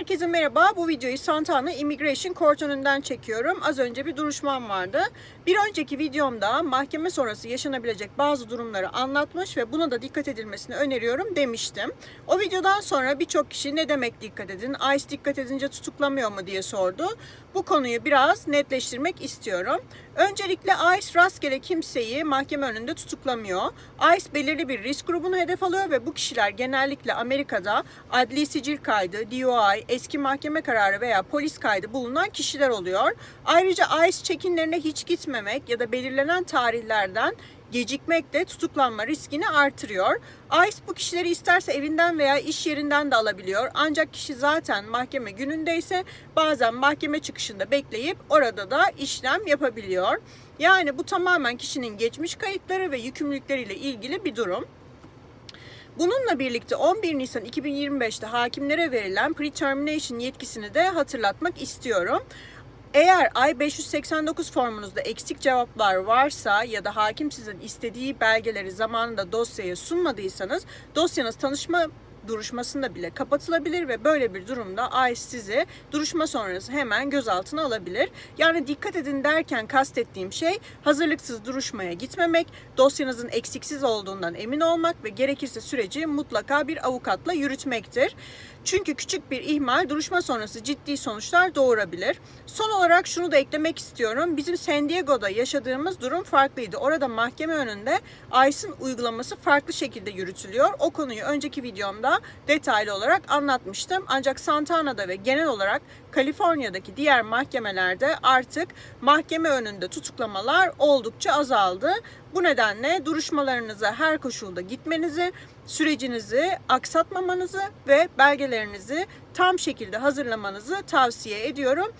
Herkese merhaba. Bu videoyu Santana Immigration Court önünden çekiyorum. Az önce bir duruşmam vardı. Bir önceki videomda mahkeme sonrası yaşanabilecek bazı durumları anlatmış ve buna da dikkat edilmesini öneriyorum demiştim. O videodan sonra birçok kişi ne demek dikkat edin, ICE dikkat edince tutuklamıyor mu diye sordu. Bu konuyu biraz netleştirmek istiyorum. Öncelikle ICE rastgele kimseyi mahkeme önünde tutuklamıyor. ICE belirli bir risk grubunu hedef alıyor ve bu kişiler genellikle Amerika'da adli sicil kaydı, DOI, eski mahkeme kararı veya polis kaydı bulunan kişiler oluyor. Ayrıca ICE çekinlerine hiç gitmemek ya da belirlenen tarihlerden gecikmek de tutuklanma riskini artırıyor. ICE bu kişileri isterse evinden veya iş yerinden de alabiliyor. Ancak kişi zaten mahkeme günündeyse bazen mahkeme çıkışında bekleyip orada da işlem yapabiliyor. Yani bu tamamen kişinin geçmiş kayıtları ve yükümlülükleriyle ilgili bir durum. Bununla birlikte 11 Nisan 2025'te hakimlere verilen pre-termination yetkisini de hatırlatmak istiyorum. Eğer I-589 formunuzda eksik cevaplar varsa ya da hakim sizin istediği belgeleri zamanında dosyaya sunmadıysanız dosyanız tanışma duruşmasında bile kapatılabilir ve böyle bir durumda ICE sizi duruşma sonrası hemen gözaltına alabilir. Yani dikkat edin derken kastettiğim şey hazırlıksız duruşmaya gitmemek, dosyanızın eksiksiz olduğundan emin olmak ve gerekirse süreci mutlaka bir avukatla yürütmektir. Çünkü küçük bir ihmal duruşma sonrası ciddi sonuçlar doğurabilir. Son olarak şunu da eklemek istiyorum. Bizim San Diego'da yaşadığımız durum farklıydı. Orada mahkeme önünde ICE'ın uygulaması farklı şekilde yürütülüyor. O konuyu önceki videomda detaylı olarak anlatmıştım. Ancak Santana'da ve genel olarak Kaliforniya'daki diğer mahkemelerde artık mahkeme önünde tutuklamalar oldukça azaldı. Bu nedenle duruşmalarınıza her koşulda gitmenizi, sürecinizi aksatmamanızı ve belgelerinizi tam şekilde hazırlamanızı tavsiye ediyorum.